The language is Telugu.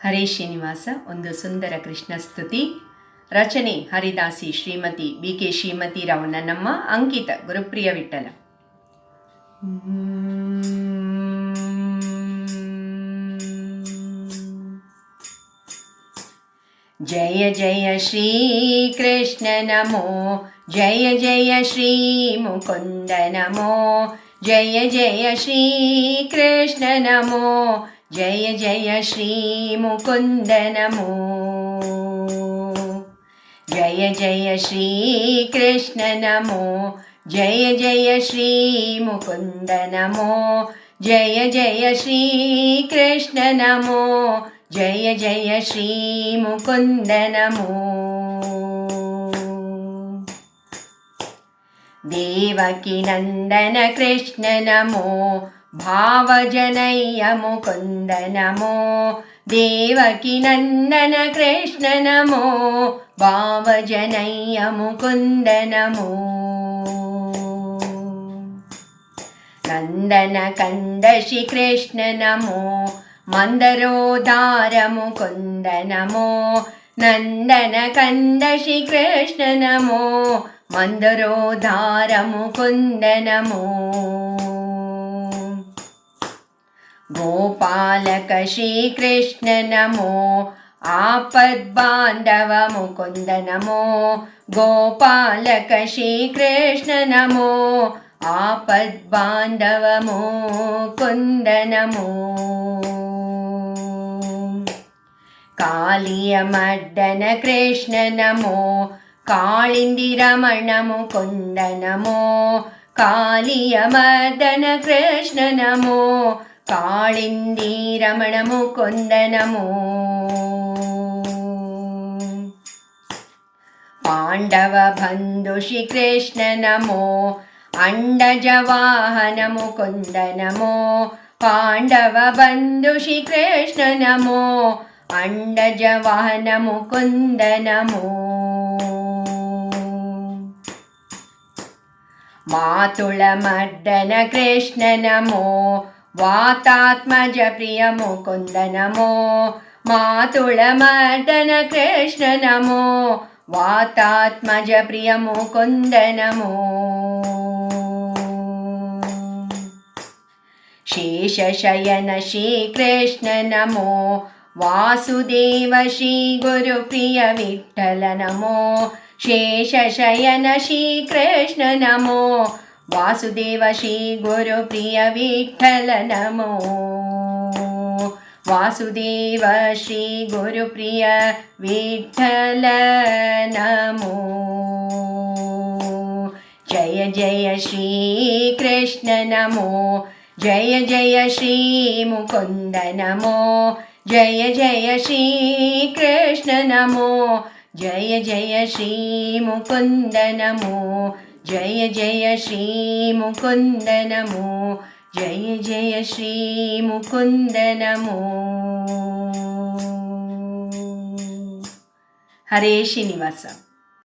ಹರೇ ಶ್ರೀನಿವಾಸ ಒಂದು ಸುಂದರ ಕೃಷ್ಣ ಸ್ತುತಿ ರಚನೆ ಹರಿದಾಸಿ ಶ್ರೀಮತಿ ಬಿ ಕೆ ಶ್ರೀಮತಿ ರಾವ್ ನನ್ನಮ್ಮ ಅಂಕಿತ ಗುರುಪ್ರಿಯ ವಿಠಲ ಜಯ ಜಯ ಶ್ರೀ ಕೃಷ್ಣ ನಮೋ ಜಯ ಜಯ ಶ್ರೀ ಮುಕುಂದ ನಮೋ ಜಯ ಜಯ ಶ್ರೀ ಕೃಷ್ಣ ನಮೋ జయ జయ శ్రీ ముకుందనము. జయ జయ శ్రీ కృష్ణ నమో. జయ జయ శ్రీ ముకుంద నమో జయ జయ శ్రీ కృష్ణ నమో. జయ జయ శ్రీ ముకుంద నమో దేవకి నందన కృష్ణ నమో. भावजनय्यमुकुन्दनमो देवकि नन्दनकृष्णनमो भावजनय्यमुकुन्दनमो नन्दनकन्दश्रीकृष्णनमो मन्दरोदारमुकुन्दनमो नन्दनकन्दश्रीकृष्णनमो मन्दरोदारमुकुन्दनमो। గోపాలక శ్రీకృష్ణ నమో. ఆపద్బాంధవ ముకుంద నమో. గోపాలక శ్రీకృష్ణ నమో. ఆపద్బాంధవ ముకుంద నమో. కాళీయమర్దన కృష్ణ నమో. కాళిందిరమణ ముకుంద నమో. కాళీయమర్దన కృష్ణ నమో. కాళిందీ రమణము కొందనము. పాండవ బంధు శ్రీకృష్ణ నమో అండజవాహనము కొందనమో. పాండవ బంధు శ్రీకృష్ణ నమో అండజవాహనము కొందనమో. మాతుల మర్దన కృష్ణ నమో वातात्मज प्रियमुकुन्दनमो मातुलमर्दन कृष्ण नमो वातात्मज प्रियमुकुन्दनमो शेषशयन श्रीकृष्ण नमो वासुदेव श्रीगुरुप्रियविठ्ठल नमो शेषशयन श्रीकृष्ण नमो వాసుదేవ శ్రీ గురు ప్రియ విఠల నమో. వాసుదేవ శ్రీ గురు ప్రియ విఠల నమో. జయ జయ శ్రీ కృష్ణ నమో. జయ జయ శ్రీ ముకుంద నమో. జయ జయ శ్రీ కృష్ణ నమో. జయ జయ శ్రీ ముకుంద నమో. జయ జయ శ్రీ ముకుందనము జయ జయ శ్రీ ముకుందనము హరే శ్రీనివాస.